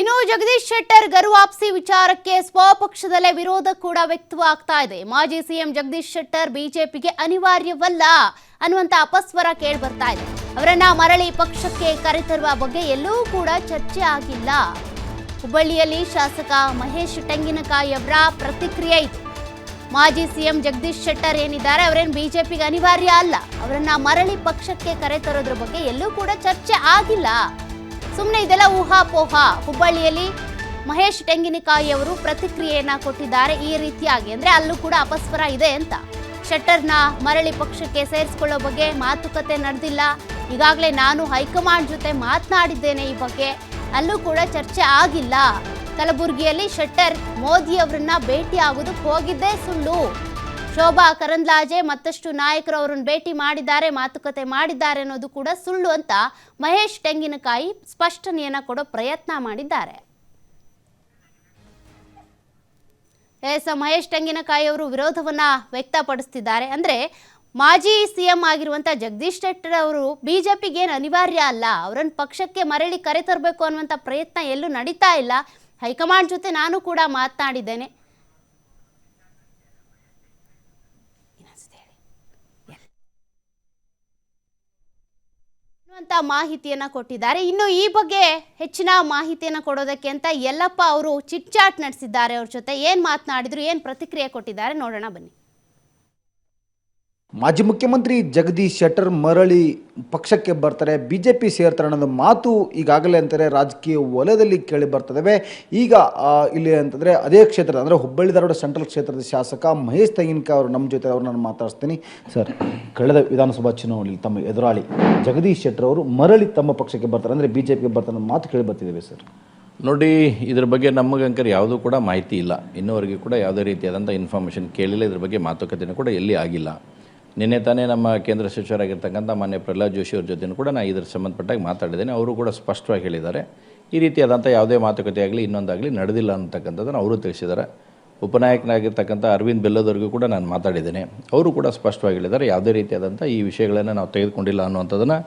ಇನ್ನು ಜಗದೀಶ್ ಶೆಟ್ಟರ್ ಗರು ವಾಪಸಿ ವಿಚಾರಕ್ಕೆ ಸ್ವಪಕ್ಷದಲ್ಲೇ ವಿರೋಧ ಕೂಡ ವ್ಯಕ್ತವಾಗ್ತಾ ಇದೆ. ಮಾಜಿ ಸಿಎಂ ಜಗದೀಶ್ ಶೆಟ್ಟರ್ ಬಿಜೆಪಿಗೆ ಅನಿವಾರ್ಯವಲ್ಲ ಅನ್ನುವಂತ ಅಪಸ್ವರ ಕೇಳಿ ಬರ್ತಾ ಇದೆ. ಅವರನ್ನ ಮರಳಿ ಪಕ್ಷಕ್ಕೆ ಕರೆತರುವ ಬಗ್ಗೆ ಎಲ್ಲೂ ಕೂಡ ಚರ್ಚೆ ಆಗಿಲ್ಲ. ಹುಬ್ಬಳ್ಳಿಯಲ್ಲಿ ಶಾಸಕ ಮಹೇಶ್ ತೆಂಗಿನಕಾಯಿ ಅವರ ಪ್ರತಿಕ್ರಿಯೆ ಇತ್ತು ಮಾಜಿ ಸಿಎಂ ಜಗದೀಶ್ ಶೆಟ್ಟರ್ ಏನಿದ್ದಾರೆ, ಅವರೇನು ಬಿಜೆಪಿಗೆ ಅನಿವಾರ್ಯ ಅಲ್ಲ? ಅವರನ್ನ ಮರಳಿ ಪಕ್ಷಕ್ಕೆ ಕರೆತರೋದ್ರ ಬಗ್ಗೆ ಎಲ್ಲೂ ಕೂಡ ಚರ್ಚೆ ಆಗಿಲ್ಲ. ಸುಮ್ಮನೆ ಇದೆಲ್ಲ ಊಹಾಪೋಹ. ಹುಬ್ಬಳ್ಳಿಯಲ್ಲಿ ಮಹೇಶ್ ತೆಂಗಿನಕಾಯಿಯವರು ಪ್ರತಿಕ್ರಿಯೆಯನ್ನ ಕೊಟ್ಟಿದ್ದಾರೆ ಈ ರೀತಿಯಾಗಿ. ಅಂದ್ರೆ ಅಲ್ಲೂ ಕೂಡ ಅಪಸ್ವರ ಇದೆ ಅಂತ. ಶೆಟ್ಟರ್ನ ಮರಳಿ ಪಕ್ಷಕ್ಕೆ ಸೇರಿಸಿಕೊಳ್ಳೋ ಬಗ್ಗೆ ಮಾತುಕತೆ ನಡೆದಿಲ್ಲ. ಈಗಾಗಲೇ ನಾನು ಹೈಕಮಾಂಡ್ ಜೊತೆ ಮಾತನಾಡಿದ್ದೇನೆ ಈ ಬಗ್ಗೆ. ಅಲ್ಲೂ ಕೂಡ ಚರ್ಚೆ ಆಗಿಲ್ಲ. ಕಲಬುರಗಿಯಲ್ಲಿ ಶೆಟ್ಟರ್ ಮೋದಿ ಅವರನ್ನ ಭೇಟಿ ಆಗೋದಕ್ಕೆ ಹೋಗಿದ್ದೇ ಸುಳ್ಳು. ಶೋಭಾ ಕರಂದ್ಲಾಜೆ ಮತ್ತಷ್ಟು ನಾಯಕರು ಅವರನ್ನು ಭೇಟಿ ಮಾಡಿದ್ದಾರೆ, ಮಾತುಕತೆ ಮಾಡಿದ್ದಾರೆ ಅನ್ನೋದು ಕೂಡ ಸುಳ್ಳು ಅಂತ ಮಹೇಶ್ ತೆಂಗಿನಕಾಯಿ ಸ್ಪಷ್ಟನೆಯನ್ನ ಕೊಡೋ ಪ್ರಯತ್ನ ಮಾಡಿದ್ದಾರೆ. ಎಸ್ ಮಹೇಶ್ ತೆಂಗಿನಕಾಯಿ ಅವರು ವಿರೋಧವನ್ನ ವ್ಯಕ್ತಪಡಿಸ್ತಿದ್ದಾರೆ. ಅಂದ್ರೆ ಮಾಜಿ ಸಿಎಂ ಆಗಿರುವಂತ ಜಗದೀಶ್ ಶೆಟ್ಟರ್ ಅವರು ಬಿಜೆಪಿಗೆ ಏನು ಅನಿವಾರ್ಯ ಅಲ್ಲ, ಅವರನ್ನು ಪಕ್ಷಕ್ಕೆ ಮರಳಿ ಕರೆತರಬೇಕು ಅನ್ನುವಂಥ ಪ್ರಯತ್ನ ಎಲ್ಲೂ ನಡೀತಾ ಇಲ್ಲ. ಹೈಕಮಾಂಡ್ ಜೊತೆ ನಾನು ಕೂಡ ಮಾತನಾಡಿದ್ದೇನೆ. ಅನ್ನುವಂಥ ಮಾಹಿತಿಯನ್ನ ಕೊಟ್ಟಿದ್ದಾರೆ. ಇನ್ನು ಈ ಬಗ್ಗೆ ಹೆಚ್ಚಿನ ಮಾಹಿತಿಯನ್ನ ಕೊಡೋದಕ್ಕೆ ಅಂತ ಯಲ್ಲಪ್ಪ ಅವರು ಚಿಟ್ ಚಾಟ್ ನಡೆಸಿದ್ದಾರೆ. ಅವ್ರ ಜೊತೆ ಏನು ಮಾತನಾಡಿದ್ರು, ಏನು ಪ್ರತಿಕ್ರಿಯೆ ಕೊಟ್ಟಿದ್ದಾರೆ ನೋಡೋಣ ಬನ್ನಿ. ಮಾಜಿ ಮುಖ್ಯಮಂತ್ರಿ ಜಗದೀಶ್ ಶೆಟ್ಟರ್ ಮರಳಿ ಪಕ್ಷಕ್ಕೆ ಬರ್ತಾರೆ. ಬಿ ಜೆ ಪಿ ಸೇರ್ತಾರೆ ಅನ್ನೋದು ಮಾತು ಈಗಾಗಲೇ ಅಂತಾರೆ ರಾಜಕೀಯ ವಲಯದಲ್ಲಿ ಕೇಳಿ ಬರ್ತದವೆ. ಈಗ ಇಲ್ಲಿ ಅಂತಂದರೆ ಅದೇ ಕ್ಷೇತ್ರದ, ಅಂದರೆ ಹುಬ್ಬಳ್ಳಿ ಧಾರವಾಡ ಸೆಂಟ್ರಲ್ ಕ್ಷೇತ್ರದ ಶಾಸಕ ಮಹೇಶ್ ತೆಂಗಿನಕ ಅವರು ನಮ್ಮ ಜೊತೆ ಅವರು ನಾನು ಮಾತಾಡ್ತೀನಿ ಸರ್, ಕಳೆದ ವಿಧಾನಸಭಾ ಚುನಾವಣೆಯಲ್ಲಿ ತಮ್ಮ ಎದುರಾಳಿ ಜಗದೀಶ್ ಶೆಟ್ಟರ್ ಅವರು ಮರಳಿ ತಮ್ಮ ಪಕ್ಷಕ್ಕೆ ಬರ್ತಾರೆ, ಅಂದರೆ ಬಿ ಜೆ ಪಿಗೆ ಬರ್ತಾರೆ ಮಾತು ಕೇಳಿ ಬರ್ತಿದ್ದೇವೆ ಸರ್. ನೋಡಿ, ಇದ್ರ ಬಗ್ಗೆ ನಮಗಂಕರ್ ಯಾವುದೂ ಕೂಡ ಮಾಹಿತಿ ಇಲ್ಲ. ಇನ್ನೋವರೆಗೂ ಕೂಡ ಯಾವುದೇ ರೀತಿಯಾದಂಥ ಇನ್ಫಾರ್ಮೇಷನ್ ಕೇಳಿಲ್ಲ, ಇದ್ರ ಬಗ್ಗೆ ಮಾತುಕತೆಯೂ ಕೂಡ ಎಲ್ಲಿ ಆಗಿಲ್ಲ. ನಿನ್ನೆ ತಾನೇ ನಮ್ಮ ಕೇಂದ್ರ ಸಚಿವರಾಗಿರ್ತಕ್ಕಂಥ ಮಾನ್ಯ ಪ್ರಹ್ಲಾದ್ ಜೋಶಿ ಅವ್ರ ಜೊತೆನೂ ಕೂಡ ನಾನು ಇದರ ಸಂಬಂಧಪಟ್ಟಾಗಿ ಮಾತಾಡಿದ್ದೇನೆ. ಅವರು ಕೂಡ ಸ್ಪಷ್ಟವಾಗಿ ಹೇಳಿದ್ದಾರೆ. ಈ ರೀತಿಯಾದಂಥ ಯಾವುದೇ ಮಾತುಕತೆ ಆಗಲಿ, ಇನ್ನೊಂದಾಗಲಿ ನಡೆದಿಲ್ಲ ಅಂತಕ್ಕಂಥದ್ದನ್ನು ಅವರು ತಿಳಿಸಿದ್ದಾರೆ. ಉಪನಾಯಕನಾಗಿರ್ತಕ್ಕಂಥ ಅರವಿಂದ್ ಬೆಲ್ಲದವ್ರಿಗೂ ಕೂಡ ನಾನು ಮಾತಾಡಿದ್ದೇನೆ. ಅವರು ಕೂಡ ಸ್ಪಷ್ಟವಾಗಿ ಹೇಳಿದ್ದಾರೆ, ಯಾವುದೇ ರೀತಿಯಾದಂಥ ಈ ವಿಷಯಗಳನ್ನು ನಾವು ತೆಗೆದುಕೊಂಡಿಲ್ಲ ಅನ್ನುವಂಥದ್ದನ್ನು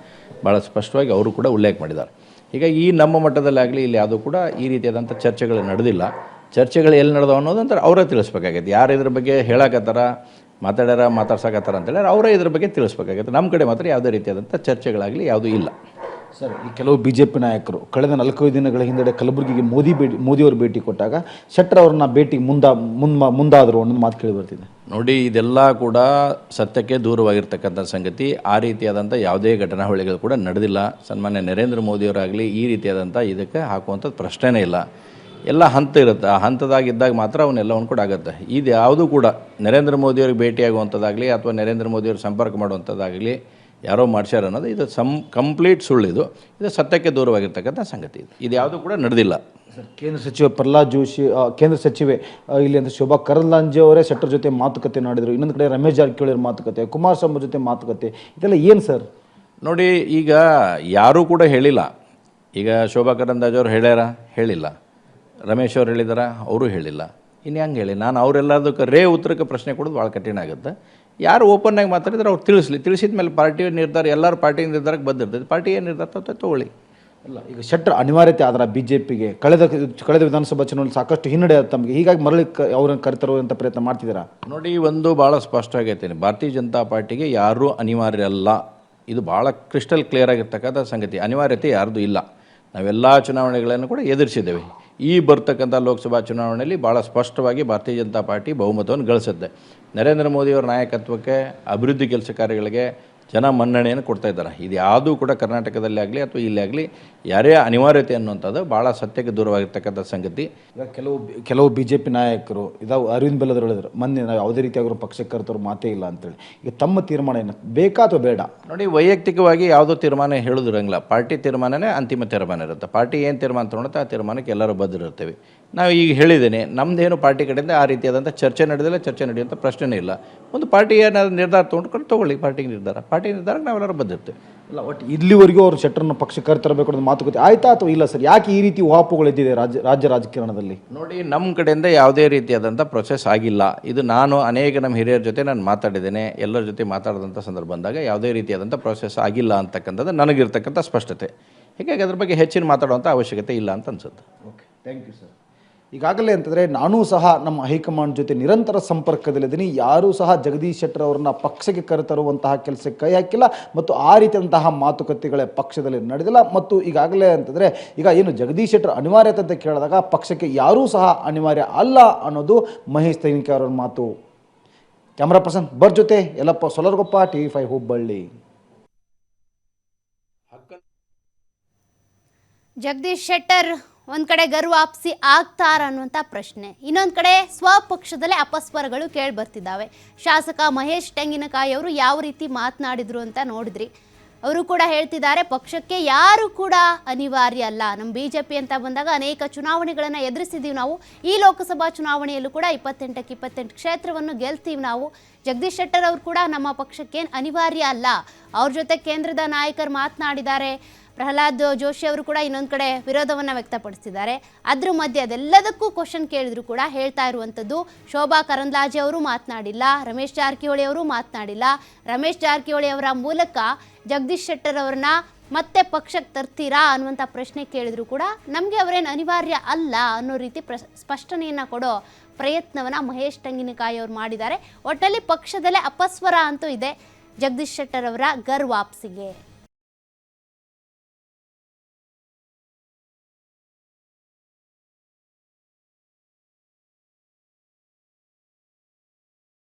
ಭಾಳ ಸ್ಪಷ್ಟವಾಗಿ ಅವರು ಕೂಡ ಉಲ್ಲೇಖ ಮಾಡಿದ್ದಾರೆ. ಈಗ ಈ ನಮ್ಮ ಮಟ್ಟದಲ್ಲಾಗಲಿ ಇಲ್ಲಿ ಯಾವುದೂ ಕೂಡ ಈ ರೀತಿಯಾದಂಥ ಚರ್ಚೆಗಳು ನಡೆದಿಲ್ಲ. ಚರ್ಚೆಗಳು ಎಲ್ಲಿ ನಡೆದವು ಅನ್ನೋದಂತಾರೆ ಅವರೇ ತಿಳಿಸ್ಬೇಕಾಗೈತೆ. ಯಾರು ಇದ್ರ ಬಗ್ಗೆ ಹೇಳಕತ್ತಾರ ಮಾತಾಡ್ಯಾರ ಮಾತಾಡ್ಸಕತ್ತಾರ ಅಂತೇಳಿ ಅವರೇ ಇದ್ರ ಬಗ್ಗೆ ತಿಳಿಸ್ಬೇಕಾಗತ್ತೆ ನಮ್ಮ ಕಡೆ ಮಾತ್ರ ಯಾವುದೇ ರೀತಿಯಾದಂಥ ಚರ್ಚೆಗಳಾಗಲಿ ಯಾವುದೂ ಇಲ್ಲ. ಸರ್ ಈ ಕೆಲವು ಬಿ ಜೆ ಪಿ ನಾಯಕರು ಕಳೆದ ನಾಲ್ಕೈದು ದಿನಗಳ ಹಿಂದೆಡೆ ಕಲಬುರಗಿಗೆ ಮೋದಿ ಭೇಟಿ ಮೋದಿಯವರು ಭೇಟಿ ಕೊಟ್ಟಾಗ ಶೆಟ್ಟರ್ ಅವ್ರನ್ನ ಭೇಟಿ ಮುಂದ ಮುಂದ ಮುಂದಾದರು ಅನ್ನೋದು ಮಾತು ಕೇಳಿ ಬರ್ತಿದೆ. ನೋಡಿ ಇದೆಲ್ಲ ಕೂಡ ಸತ್ಯಕ್ಕೆ ದೂರವಾಗಿರ್ತಕ್ಕಂಥ ಸಂಗತಿ. ಆ ರೀತಿಯಾದಂಥ ಯಾವುದೇ ಘಟನಾವಳಿಗಳು ಕೂಡ ನಡೆದಿಲ್ಲ. ಸನ್ಮಾನ್ಯ ನರೇಂದ್ರ ಮೋದಿಯವರಾಗಲಿ ಈ ರೀತಿಯಾದಂಥ ಇದಕ್ಕೆ ಹಾಕುವಂಥದ್ದು ಪ್ರಶ್ನೆನೇ ಇಲ್ಲ. ಎಲ್ಲ ಹಂತ ಇರುತ್ತೆ. ಆ ಹಂತದಾಗಿದ್ದಾಗ ಮಾತ್ರ ಅವನ್ನೆಲ್ಲವನ್ನು ಕೂಡ ಆಗುತ್ತೆ. ಇದು ಯಾವುದೂ ಕೂಡ ನರೇಂದ್ರ ಮೋದಿಯವ್ರಿಗೆ ಭೇಟಿಯಾಗುವಂಥದ್ದಾಗಲಿ ಅಥವಾ ನರೇಂದ್ರ ಮೋದಿಯವ್ರ ಸಂಪರ್ಕ ಮಾಡುವಂಥದ್ದಾಗಲಿ ಯಾರೋ ಮಾಡ್ಸ್ಯಾರ ಅನ್ನೋದು ಇದು ಸಂ ಕಂಪ್ಲೀಟ್ ಸುಳ್ಳಿದು. ಇದು ಸತ್ಯಕ್ಕೆ ದೂರವಾಗಿರ್ತಕ್ಕಂಥ ಸಂಗತಿ ಇದು. ಇದು ಯಾವುದೂ ಕೂಡ ನಡೆದಿಲ್ಲ. ಸರ್ ಕೇಂದ್ರ ಸಚಿವ ಪ್ರಹ್ಲಾದ್ ಜೋಶಿ ಕೇಂದ್ರ ಸಚಿವೆ ಇಲ್ಲಿ ಅಂದರೆ ಶೋಭಾ ಕರಂದ್ಲಾಂಜೆ ಅವರೇ ಶೆಟ್ಟರ್ ಜೊತೆ ಮಾತುಕತೆ ಮಾಡಿದರು ಇನ್ನೊಂದು ಕಡೆ ರಮೇಶ್ ಜಾರಕಿಹೊಳಿ ಅವ್ರ ಮಾತುಕತೆ ಕುಮಾರಸ್ವಾಮಿ ಜೊತೆ ಮಾತುಕತೆ ಇದೆಲ್ಲ ಏನು ಸರ್? ನೋಡಿ ಈಗ ಯಾರೂ ಕೂಡ ಹೇಳಿಲ್ಲ. ಈಗ ಶೋಭಾ ಕರಂದಾಜ್ ಅವರು ಹೇಳ್ಯಾರ? ಹೇಳಿಲ್ಲ. ರಮೇಶ್ ಅವ್ರು ಹೇಳಿದಾರ? ಅವರು ಹೇಳಿಲ್ಲ. ಇನ್ನು ಹೆಂಗೆ ಹೇಳಿ? ನಾನು ಅವರೆಲ್ಲದಕ್ಕೆ ರೇ ಉತ್ತರಕ್ಕೆ ಪ್ರಶ್ನೆ ಕೊಡೋದು ಭಾಳ ಕಠಿಣ ಆಗುತ್ತೆ. ಯಾರು ಓಪನ್ನಾಗಿ ಮಾತಾಡಿದ್ರೆ ಅವ್ರು ತಿಳಿಸ್ಲಿ. ತಿಳಿಸಿದ ಮೇಲೆ ಪಾರ್ಟಿ ನಿರ್ಧಾರ ಎಲ್ಲರೂ ಪಾರ್ಟಿ ನಿರ್ಧಾರಕ್ಕೆ ಬಂದಿರ್ತದೆ. ಪಾರ್ಟಿ ಏನು ನಿರ್ಧಾರ ತಗೊಳ್ಳಿ. ಅಲ್ಲ ಈಗ ಶೆಟ್ಟರ್ ಅನಿವಾರ್ಯತೆ ಆದ್ರೆ ಬಿ ಜೆ ಪಿಗೆ ಕಳೆದ ಕಳೆದ ವಿಧಾನಸಭಾ ಚುನಾವಣೆ ಸಾಕಷ್ಟು ಹಿನ್ನಡೆ ತಮಗೆ. ಹೀಗಾಗಿ ಮರಳಿ ಕ ಅವ್ರನ್ನ ಕರೆತರುವಂಥ ಪ್ರಯತ್ನ ಮಾಡ್ತಿದ್ದೀರಾ? ನೋಡಿ ಒಂದು ಭಾಳ ಸ್ಪಷ್ಟ ಆಗೈತೇನೆ ಭಾರತೀಯ ಜನತಾ ಪಾರ್ಟಿಗೆ ಯಾರೂ ಅನಿವಾರ್ಯ ಅಲ್ಲ. ಇದು ಭಾಳ ಕ್ರಿಸ್ಟಲ್ ಕ್ಲಿಯರ್ ಆಗಿರ್ತಕ್ಕಂಥ ಸಂಗತಿ. ಅನಿವಾರ್ಯತೆ ಯಾರ್ದು ಇಲ್ಲ. ನಾವೆಲ್ಲ ಚುನಾವಣೆಗಳನ್ನು ಕೂಡ ಎದುರಿಸಿದ್ದೇವೆ. ಈ ಬರ್ತಕ್ಕಂಥ ಲೋಕಸಭಾ ಚುನಾವಣೆಯಲ್ಲಿ ಭಾಳ ಸ್ಪಷ್ಟವಾಗಿ ಭಾರತೀಯ ಜನತಾ ಪಾರ್ಟಿ ಬಹುಮತವನ್ನು ಗಳಿಸುತ್ತೆ. ನರೇಂದ್ರ ಮೋದಿಯವರ ನಾಯಕತ್ವಕ್ಕೆ ಅಭಿವೃದ್ಧಿ ಕೆಲಸ ಕಾರ್ಯಗಳಿಗೆ ಜನ ಮನ್ನಣೆಯನ್ನು ಕೊಡ್ತಾ ಇದ್ದಾರೆ. ಇದು ಯಾವುದೂ ಕೂಡ ಕರ್ನಾಟಕದಲ್ಲಿ ಆಗಲಿ ಅಥವಾ ಇಲ್ಲಿ ಆಗಲಿ ಯಾರೇ ಅನಿವಾರ್ಯತೆ ಅನ್ನುವಂಥದ್ದು ಭಾಳ ಸತ್ಯಕ್ಕೆ ದೂರವಾಗಿರ್ತಕ್ಕಂಥ ಸಂಗತಿ. ಈಗ ಕೆಲವು ಕೆಲವು ಬಿ ಜೆ ಪಿ ನಾಯಕರು ಇದಾವ ಅರವಿಂದ್ ಬೆಲ್ಲದ್ರು ಹೇಳಿದ್ರು ಮೊನ್ನೆ ನಾವು ಯಾವುದೇ ರೀತಿಯಾಗಿರೋ ಪಕ್ಷಕರ್ತರು ಕರೆತರು ಮಾತೇ ಇಲ್ಲ ಅಂತೇಳಿ. ಈಗ ತಮ್ಮ ತೀರ್ಮಾನ ಏನು? ಬೇಕಾ ಅಥವಾ ಬೇಡ? ನೋಡಿ ವೈಯಕ್ತಿಕವಾಗಿ ಯಾವುದೋ ತೀರ್ಮಾನ ಹೇಳುದಿರಂಗಿಲ್ಲ. ಪಾರ್ಟಿ ತೀರ್ಮಾನನೇ ಅಂತಿಮ ತೀರ್ಮಾನ ಇರುತ್ತೆ. ಪಾರ್ಟಿ ಏನು ತೀರ್ಮಾನ ತೊಗೊಳುತ್ತೆ ಆ ತೀರ್ಮಾನಕ್ಕೆ ಎಲ್ಲರೂ ಬದ್ದಿರುತ್ತೇವೆ ನಾವು ಈಗ ಹೇಳಿದ್ದೇನೆ ನಮ್ಮದೇನು ಪಾರ್ಟಿ ಕಡೆಯಿಂದ ಆ ರೀತಿಯಾದಂಥ ಚರ್ಚೆ ನಡೆದಿಲ್ಲ ಚರ್ಚೆ ನಡೆಯುವಂಥ ಪ್ರಶ್ನೆನೇ ಇಲ್ಲ. ಒಂದು ಪಾರ್ಟಿ ಏನಾದ್ರು ನಿರ್ಧಾರ ತೊಗೊಂಡ್ಕೊಂಡು ತೊಗೊಳ್ಳಿ ಪಾರ್ಟಿಗೆ ನಿರ್ಧಾರ. ಪಾರ್ಟಿ ನಿರ್ಧಾರಕ್ಕೆ ನಾವೆಲ್ಲರೂ ಬಂದಿರ್ತೇವೆ ಇಲ್ಲ ಒಟ್ಟು ಇಲ್ಲಿವರೆಗೂ ಅವರು ಶೆಟ್ಟರನ್ನು ಪಕ್ಷಕ್ಕೆ ಕರೆತರಬೇಕು ಅನ್ನೋದು ಮಾತುಕತೆ ಆಯ್ತಾ ಅಥವಾ ಇಲ್ಲ ಸರ್? ಯಾಕೆ ಈ ರೀತಿ ಊಹಾಪುಗಳಿದ್ದಿದೆ ಇದ್ದಿದೆ ರಾಜ್ಯ ರಾಜ್ಯ ರಾಜಕಾರಣದಲ್ಲಿ ನೋಡಿ ನಮ್ಮ ಕಡೆಯಿಂದ ಯಾವುದೇ ರೀತಿಯಾದಂಥ ಪ್ರೊಸೆಸ್ ಆಗಿಲ್ಲ. ಇದು ನಾನು ಅನೇಕ ನಮ್ಮ ಹಿರಿಯರ ಜೊತೆ ನಾನು ಮಾತಾಡಿದ್ದೇನೆ. ಎಲ್ಲರ ಜೊತೆ ಮಾತಾಡಿದಂಥ ಸಂದರ್ಭ ಬಂದಾಗ ಯಾವುದೇ ರೀತಿಯಾದಂಥ ಪ್ರೊಸೆಸ್ ಆಗಿಲ್ಲ ಅಂತಕ್ಕಂಥದ್ದು ನನಗಿರ್ತಕ್ಕಂಥ ಸ್ಪಷ್ಟತೆ. ಹೀಗಾಗಿ ಅದ್ರ ಬಗ್ಗೆ ಹೆಚ್ಚಿನ ಮಾತಾಡುವಂಥ ಅವಶ್ಯಕತೆ ಇಲ್ಲ ಅಂತ ಅನ್ಸುತ್ತೆ. ಓಕೆ ಥ್ಯಾಂಕ್ ಯು ಸರ್ ಈಗಾಗಲೇ ಅಂತಂದರೆ ನಾನೂ ಸಹ ನಮ್ಮ ಹೈಕಮಾಂಡ್ ಜೊತೆ ನಿರಂತರ ಸಂಪರ್ಕದಲ್ಲಿದ್ದೀನಿ. ಯಾರೂ ಸಹ ಜಗದೀಶ್ ಶೆಟ್ಟರ್ ಅವರನ್ನ ಪಕ್ಷಕ್ಕೆ ಕರೆತರುವಂತಹ ಕೆಲಸಕ್ಕೆ ಕೈ ಹಾಕಿಲ್ಲ. ಮತ್ತು ಆ ರೀತಿಯಂತಹ ಮಾತುಕತೆಗಳೇ ಪಕ್ಷದಲ್ಲಿ ನಡೆದಿಲ್ಲ. ಮತ್ತು ಈಗಾಗಲೇ ಅಂತಂದರೆ ಈಗ ಏನು ಜಗದೀಶ್ ಶೆಟ್ಟರ್ ಅನಿವಾರ್ಯತೆ ಅಂತ ಕೇಳಿದಾಗ ಪಕ್ಷಕ್ಕೆ ಯಾರೂ ಸಹ ಅನಿವಾರ್ಯ ಅಲ್ಲ ಅನ್ನೋದು ಮಹೇಶ್ ತೈನಿಕೆ ಅವರ ಮಾತು. ಕ್ಯಾಮ್ರಾ ಪರ್ಸನ್ ಬರ್ ಜೊತೆ Ellappa Solargoppa T V five Hubballi. Jagadish Shettar ಒಂದ್ ಕಡೆ ಗರ್ವಾಪ್ಸಿ ಆಗ್ತಾರ ಅನ್ನುವಂಥ ಪ್ರಶ್ನೆ. ಇನ್ನೊಂದು ಕಡೆ ಸ್ವಪಕ್ಷದಲ್ಲೇ ಅಪಸ್ವರಗಳು ಕೇಳಿ ಬರ್ತಿದ್ದಾವೆ. ಶಾಸಕ ಮಹೇಶ್ ತೆಂಗಿನಕಾಯಿ ಅವರು ಯಾವ ರೀತಿ ಮಾತನಾಡಿದ್ರು ಅಂತ ನೋಡಿದ್ರಿ. ಅವರು ಕೂಡ ಹೇಳ್ತಿದ್ದಾರೆ, ಪಕ್ಷಕ್ಕೆ ಯಾರು ಕೂಡ ಅನಿವಾರ್ಯ ಅಲ್ಲ. ನಮ್ಮ ಬಿ ಜೆ ಪಿ ಅಂತ ಬಂದಾಗ ಅನೇಕ ಚುನಾವಣೆಗಳನ್ನು ಎದುರಿಸಿದ್ದೀವಿ ನಾವು. ಈ ಲೋಕಸಭಾ ಚುನಾವಣೆಯಲ್ಲೂ ಕೂಡ ಇಪ್ಪತ್ತೆಂಟಕ್ಕೆ ಇಪ್ಪತ್ತೆಂಟು ಕ್ಷೇತ್ರವನ್ನು ಗೆಲ್ತೀವಿ ನಾವು. ಜಗದೀಶ್ ಶೆಟ್ಟರ್ ಅವರು ಕೂಡ ನಮ್ಮ ಪಕ್ಷಕ್ಕೇನು ಅನಿವಾರ್ಯ ಅಲ್ಲ. ಅವ್ರ ಜೊತೆ ಕೇಂದ್ರದ ನಾಯಕರು ಮಾತನಾಡಿದ್ದಾರೆ. ಪ್ರಹ್ಲಾದ್ ಜೋಶಿ ಅವರು ಕೂಡ ಇನ್ನೊಂದು ಕಡೆ ವಿರೋಧವನ್ನು ವ್ಯಕ್ತಪಡಿಸಿದ್ದಾರೆ. ಅದ್ರ ಮಧ್ಯೆ ಅದೆಲ್ಲದಕ್ಕೂ ಕ್ವಶನ್ ಕೇಳಿದ್ರು ಕೂಡ ಹೇಳ್ತಾ ಇರುವಂಥದ್ದು ಶೋಭಾ ಕರಂದ್ಲಾಜೆ ಅವರು ಮಾತನಾಡಿಲ್ಲ, ರಮೇಶ್ ಜಾರಕಿಹೊಳಿ ಅವರು ಮಾತನಾಡಿಲ್ಲ. ರಮೇಶ್ ಜಾರಕಿಹೊಳಿ ಅವರ ಮೂಲಕ ಜಗದೀಶ್ ಶೆಟ್ಟರ್ ಅವ್ರನ್ನ ಮತ್ತೆ ಪಕ್ಷಕ್ಕೆ ತರ್ತೀರಾ ಅನ್ನುವಂಥ ಪ್ರಶ್ನೆ ಕೇಳಿದ್ರು ಕೂಡ ನಮಗೆ ಅವರೇನು ಅನಿವಾರ್ಯ ಅಲ್ಲ ಅನ್ನೋ ರೀತಿ ಪ್ರ, ಸ್ಪಷ್ಟನೆಯನ್ನು ಕೊಡೋ ಪ್ರಯತ್ನವನ್ನು ಮಹೇಶ್ ತೆಂಗಿನಕಾಯಿ ಅವರು ಮಾಡಿದ್ದಾರೆ. ಒಟ್ಟಲ್ಲಿ ಪಕ್ಷದಲ್ಲೇ ಅಪಸ್ವರ ಅಂತೂ ಇದೆ ಜಗದೀಶ್ ಶೆಟ್ಟರ್ ಅವರ ಗರ್ ವಾಪಸಿಗೆ